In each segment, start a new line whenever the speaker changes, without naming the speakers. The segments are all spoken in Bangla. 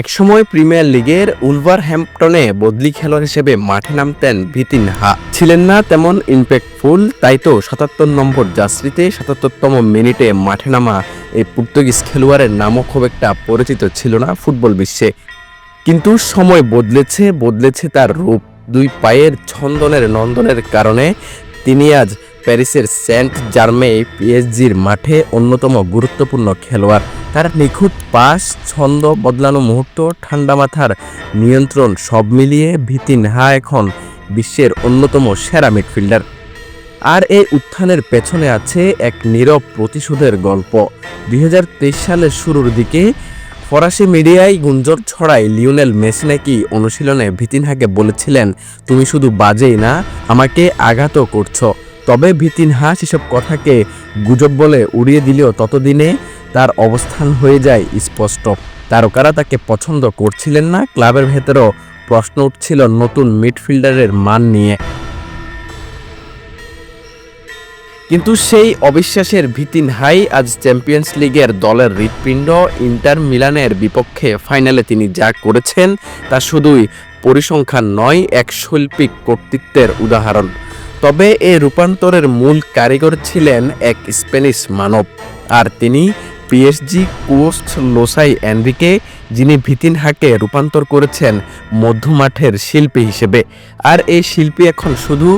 একসময় প্রিমিয়ার লিগের উলভারহ্যাম্পটনে বদলি খেলোয়াড় হিসেবে মাঠে নামতেন ভিতিন হা। ছিলেন না তেমন ইম্প্যাক্টফুল তাই তো সাতাত্তর নম্বর জার্সিতে সাতাত্তরতম মিনিটে মাঠে নামা এই পর্তুগিজ খেলোয়াড়ের নামও খুব একটা পরিচিত ছিল না ফুটবল বিশ্বে। কিন্তু সময় বদলেছে বদলেছে তার রূপ। দুই পায়ের ছন্দনের নন্দনের কারণে তিনি আজ প্যারিসের সেন্ট জার্মে পিএসজির মাঠে অন্যতম গুরুত্বপূর্ণ খেলোয়াড়। তার নিখুঁত পাস, ছন্দ বদলানো মুহূর্ত, ঠান্ডা মাথার নিয়ন্ত্রণ সব মিলিয়ে ভিতিন হা এখন বিশ্বের অন্যতম সেরা মিডফিল্ডার। আর এই উত্থানের পেছনে আছে এক নীরব প্রতিশোধের গল্প। দুই হাজার তেইশ সালের শুরুর দিকে ফরাসি মিডিয়ায় গুঞ্জন ছড়ায় লিওনেল মেসি নাকি অনুশীলনে ভিতিনহাকে বলেছিলেন, তুমি শুধু বাজেই না, আমাকে আঘাতও করছ। তবে ভিতিনহা সেসব কথাকে গুজব বলে উড়িয়ে দিলেও ততদিনে তার অবস্থান হয়ে যায় স্পষ্ট। তারকারা তাকে পছন্দ করছিলেন না, ক্লাবের ভেতরেও প্রশ্ন উঠছিল নতুন মিডফিল্ডারের মান নিয়ে। কিন্তু সেই অবিশ্বাসের ভিতিন হাই আজ চ্যাম্পিয়ন্স লিগের দলের হৃৎপিণ্ড ইন্টার মিলানের বিপক্ষে ফাইনালে তিনি যা করেছেন তা শুধুই পরিসংখ্যান নয়, এক শৈল্পিক কর্তৃত্বের উদাহরণ। তবে এ রূপান্তরের মূল কারিগর ছিলেন এক স্প্যানিশ মানব, আর তিনি পিএসজি কোস্ট লোসাই এনরিকে, যিনি ভিতিনহাকে রূপান্তর করেছেন মধ্যমাঠের শিল্পী হিসেবে। আর এই শিল্পী এখন শুধু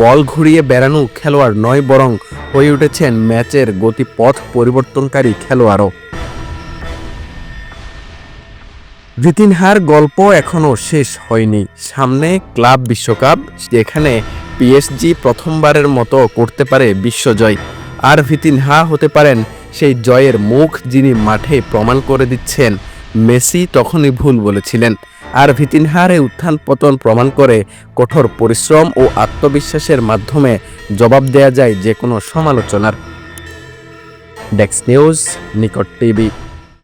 বল ঘুরিয়ে বেড়ানো খেলোয়াড় নয়, বরং হয়ে উঠেছেন ম্যাচের গতিপথ পরিবর্তনকারী খেলোয়াড়ও। ভিতিনহার গল্প এখনও শেষ হয়নি। সামনে ক্লাব বিশ্বকাপ, যেখানে পিএসজি প্রথমবারের মতো করতে পারে বিশ্বজয়। আর ভিতিনহা হতে পারেন সেই জয়ের মুখ যিনি মাঠে প্রমাণ করে দিচ্ছেন, মেসি তখনই ভুল বলেছিলেন। আর ভিতিনহার উত্থান পতন প্রমাণ করে কঠোর পরিশ্রম ও আত্মবিশ্বাসের মাধ্যমে জবাব দেয়া যায় যে কোনো সমালোচনার। ডেক্স নিউজ, নিকট টিভি।